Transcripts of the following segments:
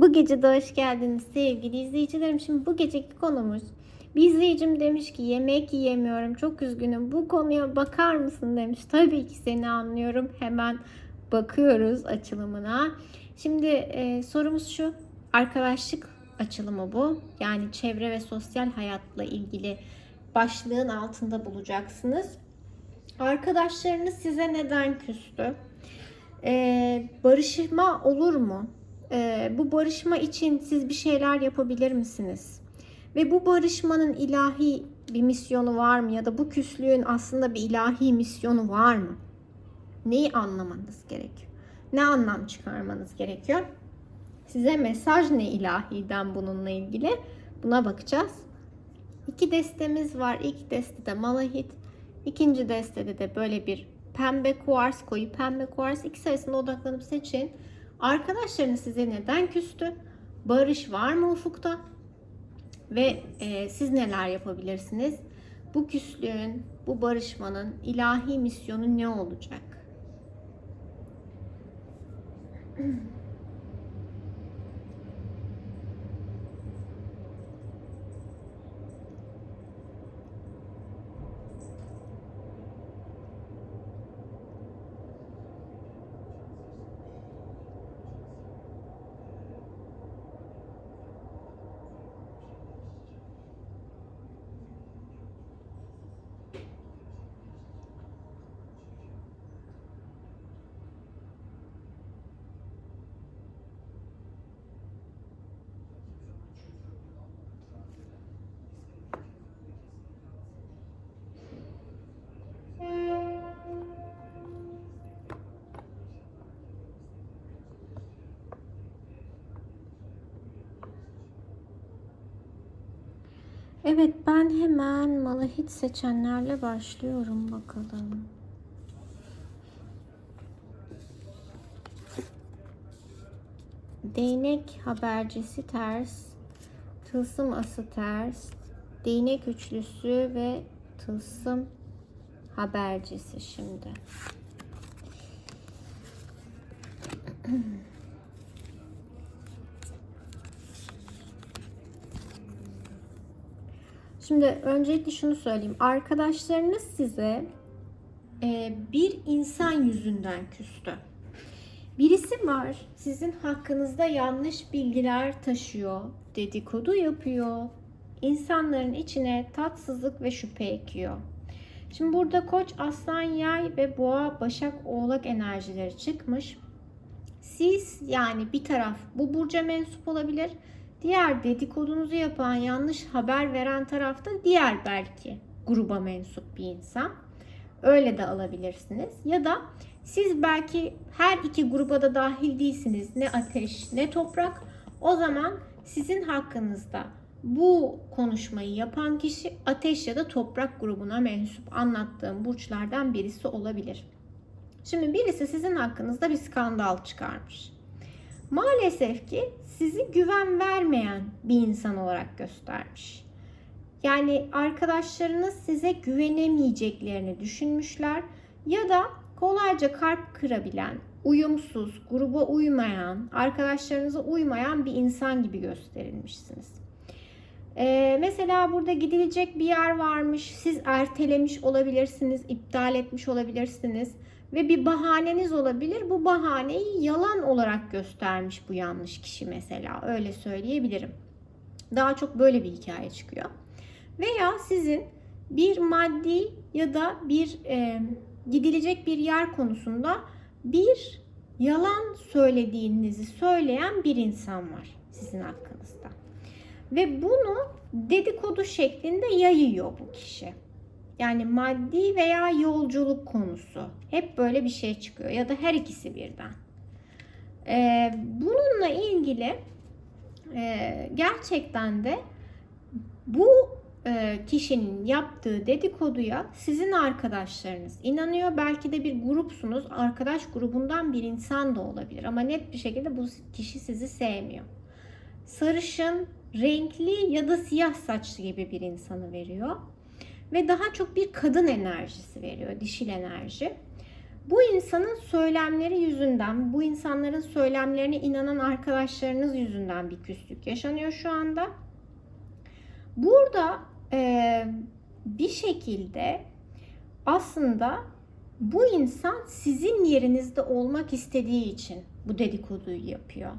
Bu gece de hoş geldiniz sevgili izleyicilerim. Şimdi bu geceki konumuz bir izleyicim demiş ki yemek yiyemiyorum çok üzgünüm bu konuya bakar mısın demiş. Tabii ki seni anlıyorum hemen bakıyoruz açılımına. Şimdi e, sorumuz şu arkadaşlık açılımı bu. Yani çevre ve sosyal hayatla ilgili başlığın altında bulacaksınız. Arkadaşlarınız size neden küstü? Ee, barışma olur mu? Ee, bu barışma için siz bir şeyler yapabilir misiniz? Ve bu barışmanın ilahi bir misyonu var mı? Ya da bu küslüğün aslında bir ilahi misyonu var mı? Neyi anlamanız gerekiyor? Ne anlam çıkarmanız gerekiyor? Size mesaj ne ilahiden bununla ilgili? Buna bakacağız. İki destemiz var. İlk destede malahit. İkinci destede de böyle bir pembe kuvars, koyu pembe kuvars. İkisi arasında odaklanıp seçin. Arkadaşlarınız size neden küstü? Barış var mı ufukta? Ve e, siz neler yapabilirsiniz? Bu küslüğün, bu barışmanın ilahi misyonu ne olacak? Evet ben hemen malahit seçenlerle başlıyorum bakalım. Değnek habercisi ters, tılsım ası ters, değnek üçlüsü ve tılsım habercisi şimdi. Şimdi öncelikle şunu söyleyeyim. Arkadaşlarınız size e, bir insan yüzünden küstü. Birisi var sizin hakkınızda yanlış bilgiler taşıyor, dedikodu yapıyor, insanların içine tatsızlık ve şüphe ekiyor. Şimdi burada koç, aslan, yay ve boğa, başak, oğlak enerjileri çıkmış. Siz yani bir taraf bu burca mensup olabilir. Diğer dedikodunuzu yapan, yanlış haber veren tarafta diğer belki gruba mensup bir insan. Öyle de alabilirsiniz. Ya da siz belki her iki gruba da dahil değilsiniz. Ne ateş ne toprak. O zaman sizin hakkınızda bu konuşmayı yapan kişi ateş ya da toprak grubuna mensup anlattığım burçlardan birisi olabilir. Şimdi birisi sizin hakkınızda bir skandal çıkarmış. Maalesef ki sizi güven vermeyen bir insan olarak göstermiş. Yani arkadaşlarınız size güvenemeyeceklerini düşünmüşler ya da kolayca kalp kırabilen, uyumsuz, gruba uymayan, arkadaşlarınıza uymayan bir insan gibi gösterilmişsiniz. Ee, mesela burada gidilecek bir yer varmış, siz ertelemiş olabilirsiniz, iptal etmiş olabilirsiniz ve bir bahaneniz olabilir. Bu bahaneyi yalan olarak göstermiş bu yanlış kişi mesela. Öyle söyleyebilirim. Daha çok böyle bir hikaye çıkıyor. Veya sizin bir maddi ya da bir e, gidilecek bir yer konusunda bir yalan söylediğinizi söyleyen bir insan var sizin hakkınızda. Ve bunu dedikodu şeklinde yayıyor bu kişi. Yani maddi veya yolculuk konusu. Hep böyle bir şey çıkıyor. Ya da her ikisi birden. Ee, bununla ilgili e, gerçekten de bu e, kişinin yaptığı dedikoduya sizin arkadaşlarınız inanıyor. Belki de bir grupsunuz. Arkadaş grubundan bir insan da olabilir. Ama net bir şekilde bu kişi sizi sevmiyor. Sarışın, renkli ya da siyah saçlı gibi bir insanı veriyor ve daha çok bir kadın enerjisi veriyor, dişil enerji. Bu insanın söylemleri yüzünden, bu insanların söylemlerine inanan arkadaşlarınız yüzünden bir küslük yaşanıyor şu anda. Burada e, bir şekilde aslında bu insan sizin yerinizde olmak istediği için bu dedikoduyu yapıyor.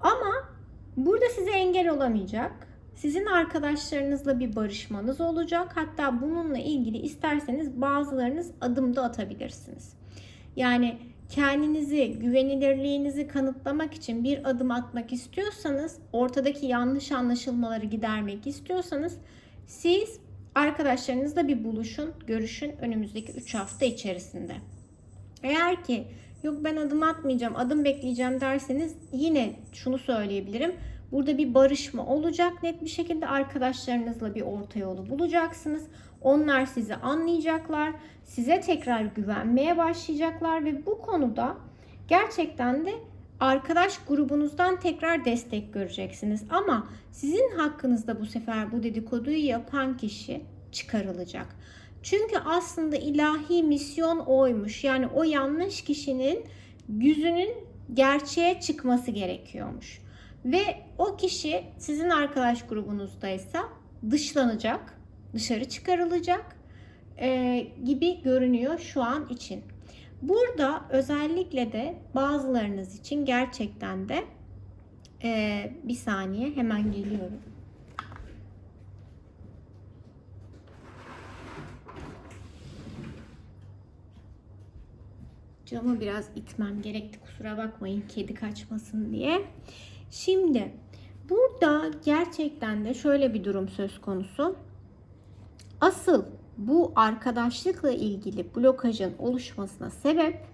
Ama burada size engel olamayacak. Sizin arkadaşlarınızla bir barışmanız olacak. Hatta bununla ilgili isterseniz bazılarınız adım da atabilirsiniz. Yani kendinizi, güvenilirliğinizi kanıtlamak için bir adım atmak istiyorsanız, ortadaki yanlış anlaşılmaları gidermek istiyorsanız siz arkadaşlarınızla bir buluşun, görüşün önümüzdeki 3 hafta içerisinde. Eğer ki yok ben adım atmayacağım, adım bekleyeceğim derseniz yine şunu söyleyebilirim. Burada bir barışma olacak net bir şekilde arkadaşlarınızla bir orta yolu bulacaksınız. Onlar sizi anlayacaklar, size tekrar güvenmeye başlayacaklar ve bu konuda gerçekten de arkadaş grubunuzdan tekrar destek göreceksiniz. Ama sizin hakkınızda bu sefer bu dedikoduyu yapan kişi çıkarılacak. Çünkü aslında ilahi misyon oymuş. Yani o yanlış kişinin yüzünün gerçeğe çıkması gerekiyormuş. Ve o kişi sizin arkadaş grubunuzdaysa dışlanacak, dışarı çıkarılacak e, gibi görünüyor şu an için. Burada özellikle de bazılarınız için gerçekten de e, bir saniye hemen geliyorum. Camı biraz itmem gerekti kusura bakmayın kedi kaçmasın diye. Şimdi burada gerçekten de şöyle bir durum söz konusu. Asıl bu arkadaşlıkla ilgili blokajın oluşmasına sebep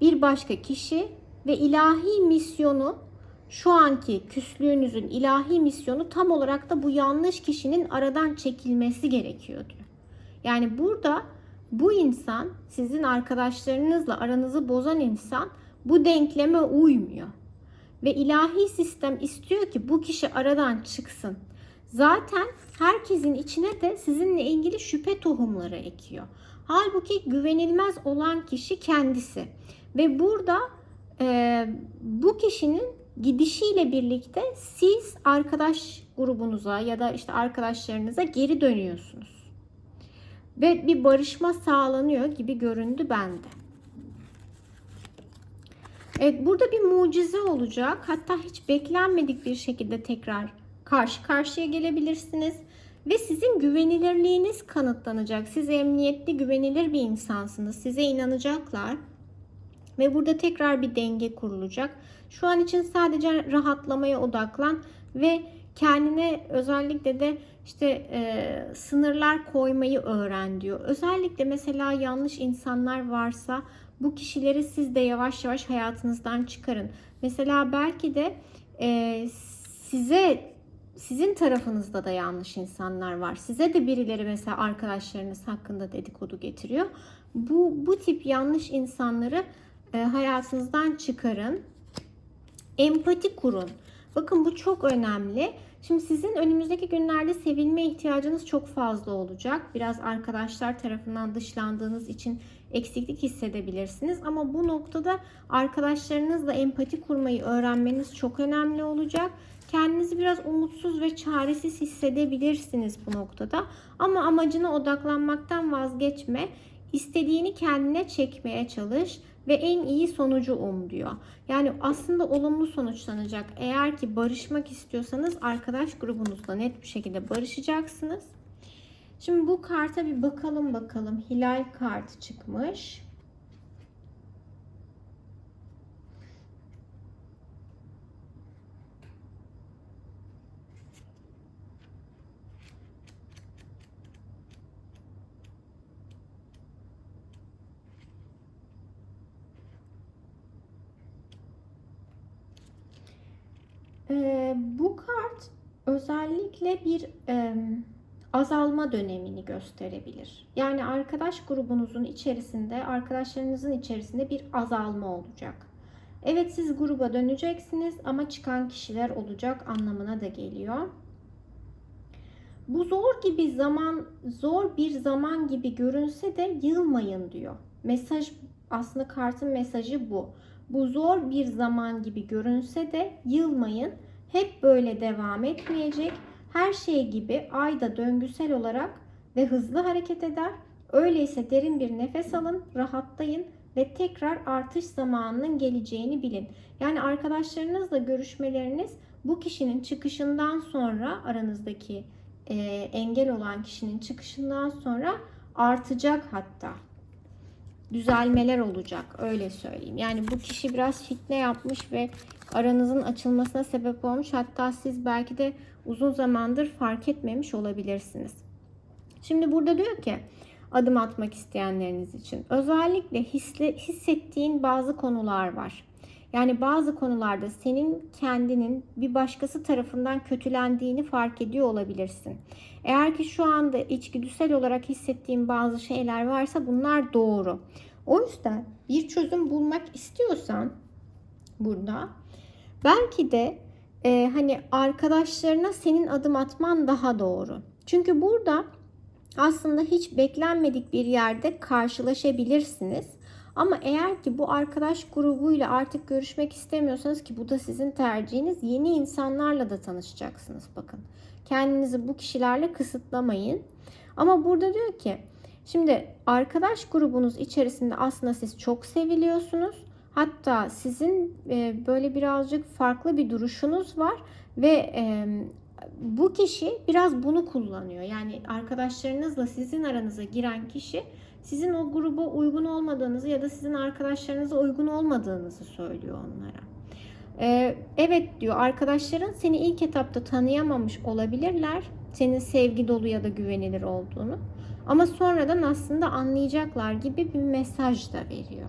bir başka kişi ve ilahi misyonu şu anki küslüğünüzün ilahi misyonu tam olarak da bu yanlış kişinin aradan çekilmesi gerekiyor diyor. Yani burada bu insan sizin arkadaşlarınızla aranızı bozan insan bu denkleme uymuyor. Ve ilahi sistem istiyor ki bu kişi aradan çıksın. Zaten herkesin içine de sizinle ilgili şüphe tohumları ekiyor. Halbuki güvenilmez olan kişi kendisi. Ve burada e, bu kişinin gidişiyle birlikte siz arkadaş grubunuza ya da işte arkadaşlarınıza geri dönüyorsunuz. Ve bir barışma sağlanıyor gibi göründü bende. Evet burada bir mucize olacak. Hatta hiç beklenmedik bir şekilde tekrar karşı karşıya gelebilirsiniz. Ve sizin güvenilirliğiniz kanıtlanacak. Siz emniyetli, güvenilir bir insansınız. Size inanacaklar. Ve burada tekrar bir denge kurulacak. Şu an için sadece rahatlamaya odaklan ve kendine özellikle de işte e, sınırlar koymayı öğren diyor. Özellikle mesela yanlış insanlar varsa bu kişileri siz de yavaş yavaş hayatınızdan çıkarın. Mesela belki de e, size sizin tarafınızda da yanlış insanlar var. Size de birileri mesela arkadaşlarınız hakkında dedikodu getiriyor. Bu bu tip yanlış insanları e, hayatınızdan çıkarın. Empati kurun. Bakın bu çok önemli. Şimdi sizin önümüzdeki günlerde sevilme ihtiyacınız çok fazla olacak. Biraz arkadaşlar tarafından dışlandığınız için eksiklik hissedebilirsiniz. Ama bu noktada arkadaşlarınızla empati kurmayı öğrenmeniz çok önemli olacak. Kendinizi biraz umutsuz ve çaresiz hissedebilirsiniz bu noktada. Ama amacına odaklanmaktan vazgeçme. İstediğini kendine çekmeye çalış ve en iyi sonucu um diyor. Yani aslında olumlu sonuçlanacak. Eğer ki barışmak istiyorsanız arkadaş grubunuzla net bir şekilde barışacaksınız. Şimdi bu karta bir bakalım bakalım. Hilal kartı çıkmış. Ee, bu kart özellikle bir e, azalma dönemini gösterebilir. Yani arkadaş grubunuzun içerisinde, arkadaşlarınızın içerisinde bir azalma olacak. Evet siz gruba döneceksiniz ama çıkan kişiler olacak anlamına da geliyor. Bu zor gibi zaman, zor bir zaman gibi görünse de yılmayın diyor. mesaj aslında kartın mesajı bu. Bu zor bir zaman gibi görünse de yılmayın. Hep böyle devam etmeyecek. Her şey gibi ay da döngüsel olarak ve hızlı hareket eder. Öyleyse derin bir nefes alın, rahatlayın ve tekrar artış zamanının geleceğini bilin. Yani arkadaşlarınızla görüşmeleriniz bu kişinin çıkışından sonra aranızdaki e, engel olan kişinin çıkışından sonra artacak hatta. Düzelmeler olacak öyle söyleyeyim. Yani bu kişi biraz fitne yapmış ve aranızın açılmasına sebep olmuş. Hatta siz belki de uzun zamandır fark etmemiş olabilirsiniz. Şimdi burada diyor ki adım atmak isteyenleriniz için özellikle hisle, hissettiğin bazı konular var. Yani bazı konularda senin kendinin bir başkası tarafından kötülendiğini fark ediyor olabilirsin. Eğer ki şu anda içgüdüsel olarak hissettiğin bazı şeyler varsa bunlar doğru. O yüzden bir çözüm bulmak istiyorsan burada belki de e, hani arkadaşlarına senin adım atman daha doğru. Çünkü burada aslında hiç beklenmedik bir yerde karşılaşabilirsiniz. Ama eğer ki bu arkadaş grubuyla artık görüşmek istemiyorsanız ki bu da sizin tercihiniz yeni insanlarla da tanışacaksınız bakın. Kendinizi bu kişilerle kısıtlamayın. Ama burada diyor ki şimdi arkadaş grubunuz içerisinde aslında siz çok seviliyorsunuz. Hatta sizin e, böyle birazcık farklı bir duruşunuz var ve e, bu kişi biraz bunu kullanıyor. Yani arkadaşlarınızla sizin aranıza giren kişi sizin o gruba uygun olmadığınızı ya da sizin arkadaşlarınıza uygun olmadığınızı söylüyor onlara. Ee, evet diyor arkadaşların seni ilk etapta tanıyamamış olabilirler. Senin sevgi dolu ya da güvenilir olduğunu. Ama sonradan aslında anlayacaklar gibi bir mesaj da veriyor.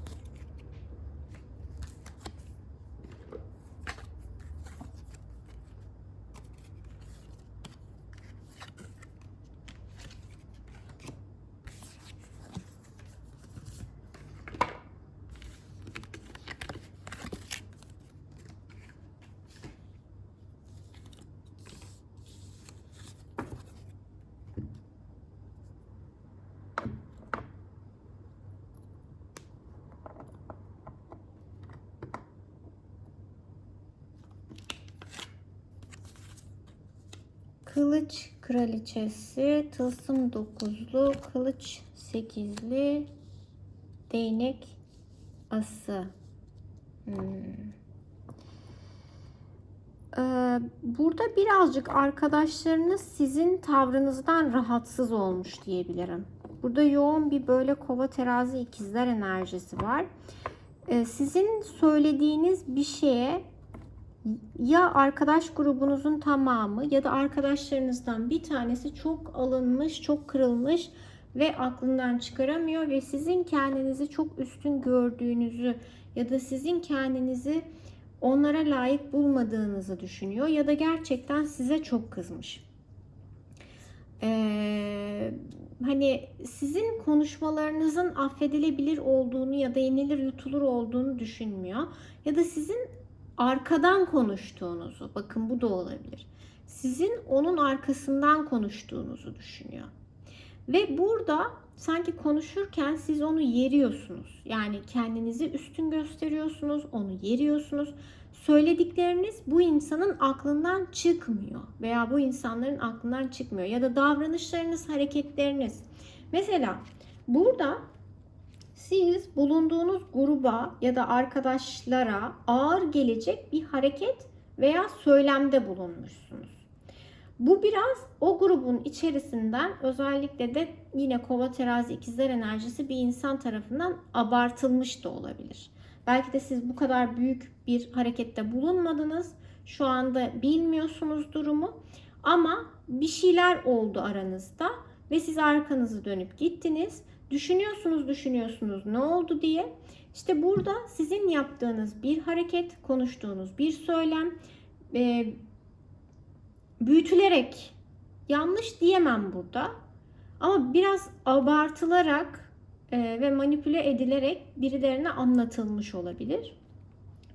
Kılıç kraliçesi, tılsım dokuzlu, kılıç sekizli, değnek ası. Hmm. Ee, burada birazcık arkadaşlarınız sizin tavrınızdan rahatsız olmuş diyebilirim. Burada yoğun bir böyle kova terazi ikizler enerjisi var. Ee, sizin söylediğiniz bir şeye ya arkadaş grubunuzun tamamı ya da arkadaşlarınızdan bir tanesi çok alınmış, çok kırılmış ve aklından çıkaramıyor ve sizin kendinizi çok üstün gördüğünüzü ya da sizin kendinizi onlara layık bulmadığınızı düşünüyor ya da gerçekten size çok kızmış. Ee, hani sizin konuşmalarınızın affedilebilir olduğunu ya da yenilir yutulur olduğunu düşünmüyor ya da sizin arkadan konuştuğunuzu, bakın bu da olabilir. Sizin onun arkasından konuştuğunuzu düşünüyor. Ve burada sanki konuşurken siz onu yeriyorsunuz. Yani kendinizi üstün gösteriyorsunuz, onu yeriyorsunuz. Söyledikleriniz bu insanın aklından çıkmıyor veya bu insanların aklından çıkmıyor ya da davranışlarınız, hareketleriniz. Mesela burada siz bulunduğunuz gruba ya da arkadaşlara ağır gelecek bir hareket veya söylemde bulunmuşsunuz. Bu biraz o grubun içerisinden özellikle de yine kova terazi ikizler enerjisi bir insan tarafından abartılmış da olabilir. Belki de siz bu kadar büyük bir harekette bulunmadınız. Şu anda bilmiyorsunuz durumu. Ama bir şeyler oldu aranızda ve siz arkanızı dönüp gittiniz Düşünüyorsunuz, düşünüyorsunuz ne oldu diye. İşte burada sizin yaptığınız bir hareket, konuştuğunuz bir söylem e, büyütülerek yanlış diyemem burada. Ama biraz abartılarak e, ve manipüle edilerek birilerine anlatılmış olabilir.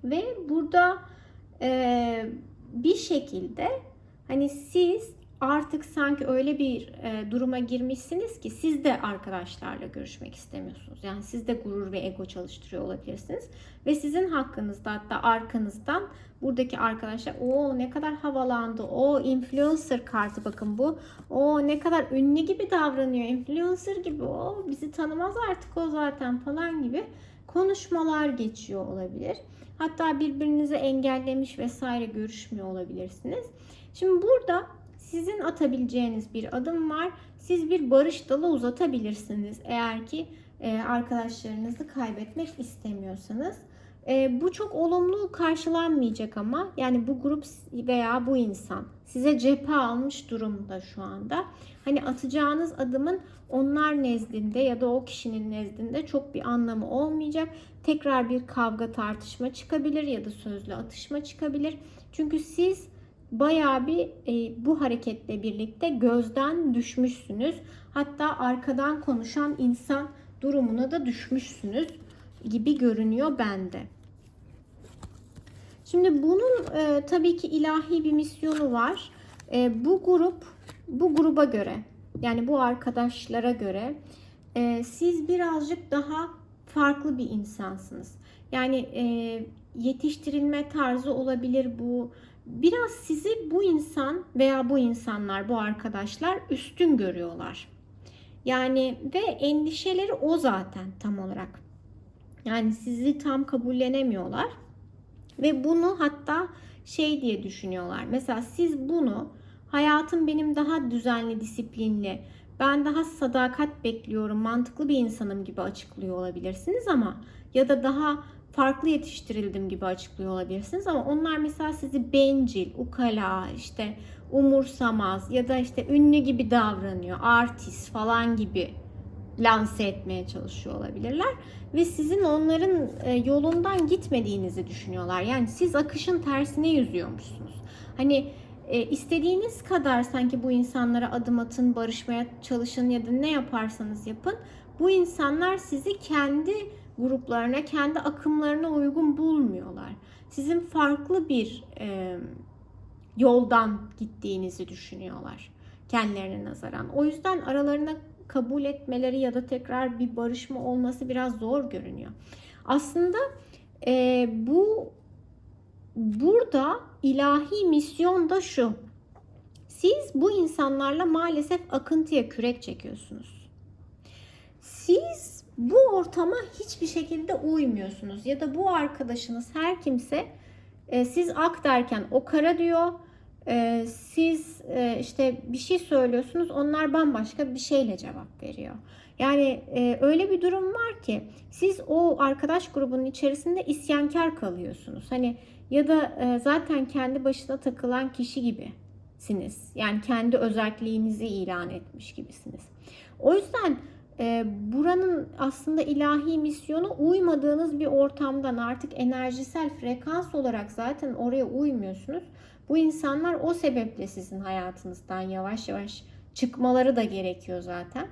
Ve burada e, bir şekilde hani siz artık sanki öyle bir e, duruma girmişsiniz ki siz de arkadaşlarla görüşmek istemiyorsunuz. Yani siz de gurur ve ego çalıştırıyor olabilirsiniz. Ve sizin hakkınızda hatta arkanızdan buradaki arkadaşlar o ne kadar havalandı. O influencer kartı bakın bu. O ne kadar ünlü gibi davranıyor. Influencer gibi. O bizi tanımaz artık o zaten falan gibi konuşmalar geçiyor olabilir. Hatta birbirinizi engellemiş vesaire görüşmüyor olabilirsiniz. Şimdi burada sizin atabileceğiniz bir adım var. Siz bir barış dalı uzatabilirsiniz eğer ki e, arkadaşlarınızı kaybetmek istemiyorsanız. E, bu çok olumlu karşılanmayacak ama yani bu grup veya bu insan size cephe almış durumda şu anda. Hani atacağınız adımın onlar nezdinde ya da o kişinin nezdinde çok bir anlamı olmayacak. Tekrar bir kavga tartışma çıkabilir ya da sözlü atışma çıkabilir. Çünkü siz bayağı bir e, bu hareketle birlikte gözden düşmüşsünüz. Hatta arkadan konuşan insan durumuna da düşmüşsünüz gibi görünüyor bende. Şimdi bunun e, tabii ki ilahi bir misyonu var. E, bu grup bu gruba göre yani bu arkadaşlara göre e, siz birazcık daha farklı bir insansınız. Yani e, yetiştirilme tarzı olabilir bu. Biraz sizi bu insan veya bu insanlar, bu arkadaşlar üstün görüyorlar. Yani ve endişeleri o zaten tam olarak. Yani sizi tam kabullenemiyorlar. Ve bunu hatta şey diye düşünüyorlar. Mesela siz bunu hayatım benim daha düzenli, disiplinli, ben daha sadakat bekliyorum, mantıklı bir insanım gibi açıklıyor olabilirsiniz ama ya da daha farklı yetiştirildim gibi açıklıyor olabilirsiniz ama onlar mesela sizi bencil, ukala, işte umursamaz ya da işte ünlü gibi davranıyor, artist falan gibi lanse etmeye çalışıyor olabilirler ve sizin onların e, yolundan gitmediğinizi düşünüyorlar. Yani siz akışın tersine yüzüyormuşsunuz. Hani e, istediğiniz kadar sanki bu insanlara adım atın, barışmaya çalışın ya da ne yaparsanız yapın. Bu insanlar sizi kendi gruplarına, kendi akımlarına uygun bulmuyorlar. Sizin farklı bir e, yoldan gittiğinizi düşünüyorlar kendilerine nazaran. O yüzden aralarına kabul etmeleri ya da tekrar bir barışma olması biraz zor görünüyor. Aslında e, bu burada ilahi misyon da şu. Siz bu insanlarla maalesef akıntıya kürek çekiyorsunuz. Siz bu ortama hiçbir şekilde uymuyorsunuz ya da bu arkadaşınız her kimse e, siz ak derken o kara diyor. E, siz e, işte bir şey söylüyorsunuz onlar bambaşka bir şeyle cevap veriyor. Yani e, öyle bir durum var ki siz o arkadaş grubunun içerisinde isyankar kalıyorsunuz. Hani ya da e, zaten kendi başına takılan kişi gibisiniz. Yani kendi özelliğinizi ilan etmiş gibisiniz. O yüzden e, buranın aslında ilahi misyonu uymadığınız bir ortamdan artık enerjisel frekans olarak zaten oraya uymuyorsunuz. Bu insanlar o sebeple sizin hayatınızdan yavaş yavaş çıkmaları da gerekiyor zaten.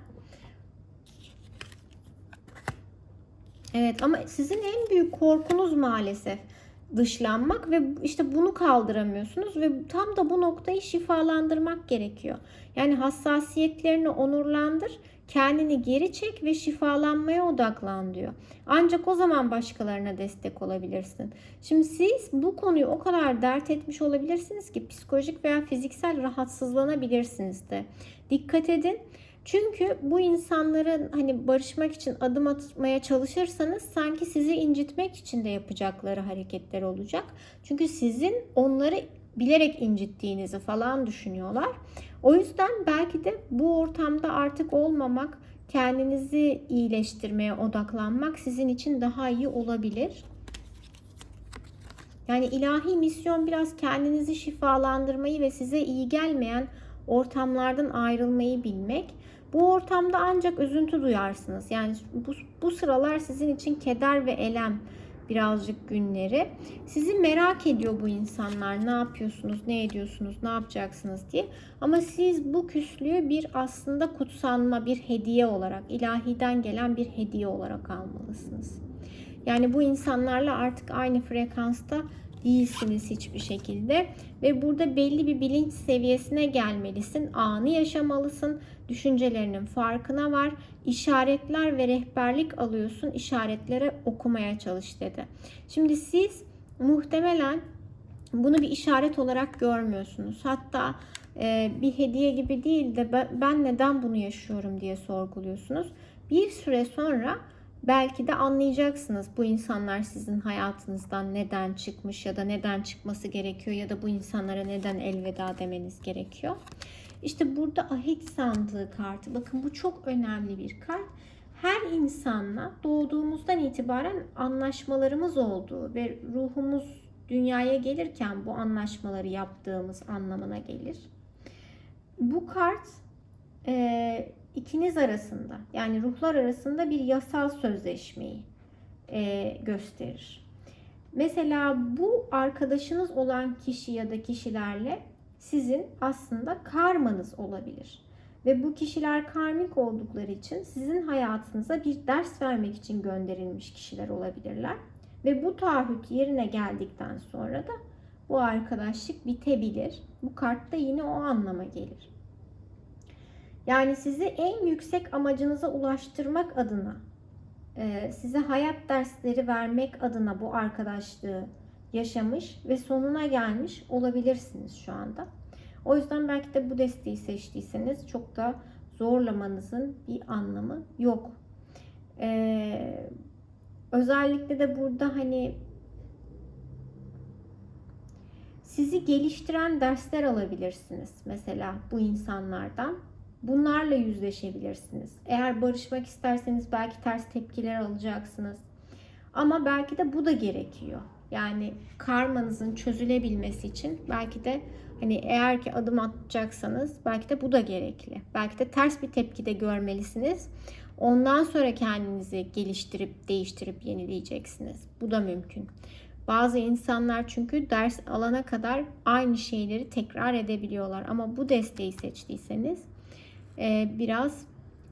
Evet ama sizin en büyük korkunuz maalesef dışlanmak ve işte bunu kaldıramıyorsunuz ve tam da bu noktayı şifalandırmak gerekiyor. Yani hassasiyetlerini onurlandır, kendini geri çek ve şifalanmaya odaklan diyor. Ancak o zaman başkalarına destek olabilirsin. Şimdi siz bu konuyu o kadar dert etmiş olabilirsiniz ki psikolojik veya fiziksel rahatsızlanabilirsiniz de. Dikkat edin. Çünkü bu insanların hani barışmak için adım atmaya çalışırsanız sanki sizi incitmek için de yapacakları hareketler olacak. Çünkü sizin onları bilerek incittiğinizi falan düşünüyorlar. O yüzden belki de bu ortamda artık olmamak, kendinizi iyileştirmeye odaklanmak sizin için daha iyi olabilir. Yani ilahi misyon biraz kendinizi şifalandırmayı ve size iyi gelmeyen ortamlardan ayrılmayı bilmek. Bu ortamda ancak üzüntü duyarsınız. Yani bu, bu sıralar sizin için keder ve elem birazcık günleri. Sizi merak ediyor bu insanlar. Ne yapıyorsunuz, ne ediyorsunuz, ne yapacaksınız diye. Ama siz bu küslüğü bir aslında kutsanma, bir hediye olarak, ilahiden gelen bir hediye olarak almalısınız. Yani bu insanlarla artık aynı frekansta değilsiniz hiçbir şekilde ve burada belli bir bilinç seviyesine gelmelisin. Anı yaşamalısın. Düşüncelerinin farkına var. İşaretler ve rehberlik alıyorsun. İşaretlere okumaya çalış dedi. Şimdi siz muhtemelen bunu bir işaret olarak görmüyorsunuz. Hatta e, bir hediye gibi değil de ben, neden bunu yaşıyorum diye sorguluyorsunuz. Bir süre sonra belki de anlayacaksınız bu insanlar sizin hayatınızdan neden çıkmış ya da neden çıkması gerekiyor ya da bu insanlara neden elveda demeniz gerekiyor. İşte burada ahit sandığı kartı. Bakın bu çok önemli bir kart. Her insanla doğduğumuzdan itibaren anlaşmalarımız olduğu ve ruhumuz dünyaya gelirken bu anlaşmaları yaptığımız anlamına gelir. Bu kart e, ikiniz arasında yani ruhlar arasında bir yasal sözleşmeyi e, gösterir. Mesela bu arkadaşınız olan kişi ya da kişilerle sizin aslında karmanız olabilir. Ve bu kişiler karmik oldukları için sizin hayatınıza bir ders vermek için gönderilmiş kişiler olabilirler. Ve bu taahhüt yerine geldikten sonra da bu arkadaşlık bitebilir. Bu kart da yine o anlama gelir. Yani sizi en yüksek amacınıza ulaştırmak adına, e, size hayat dersleri vermek adına bu arkadaşlığı yaşamış ve sonuna gelmiş olabilirsiniz şu anda. O yüzden belki de bu desteği seçtiyseniz çok da zorlamanızın bir anlamı yok. Ee, özellikle de burada hani sizi geliştiren dersler alabilirsiniz mesela bu insanlardan. Bunlarla yüzleşebilirsiniz. Eğer barışmak isterseniz belki ters tepkiler alacaksınız. Ama belki de bu da gerekiyor. Yani karmanızın çözülebilmesi için belki de hani eğer ki adım atacaksanız belki de bu da gerekli. Belki de ters bir tepki de görmelisiniz. Ondan sonra kendinizi geliştirip değiştirip yenileyeceksiniz. Bu da mümkün. Bazı insanlar çünkü ders alana kadar aynı şeyleri tekrar edebiliyorlar. Ama bu desteği seçtiyseniz e, biraz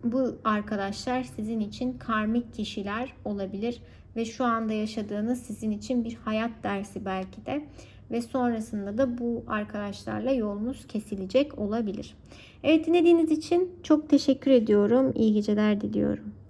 bu arkadaşlar sizin için karmik kişiler olabilir ve şu anda yaşadığınız sizin için bir hayat dersi belki de ve sonrasında da bu arkadaşlarla yolunuz kesilecek olabilir. Evet dinlediğiniz için çok teşekkür ediyorum. İyi geceler diliyorum.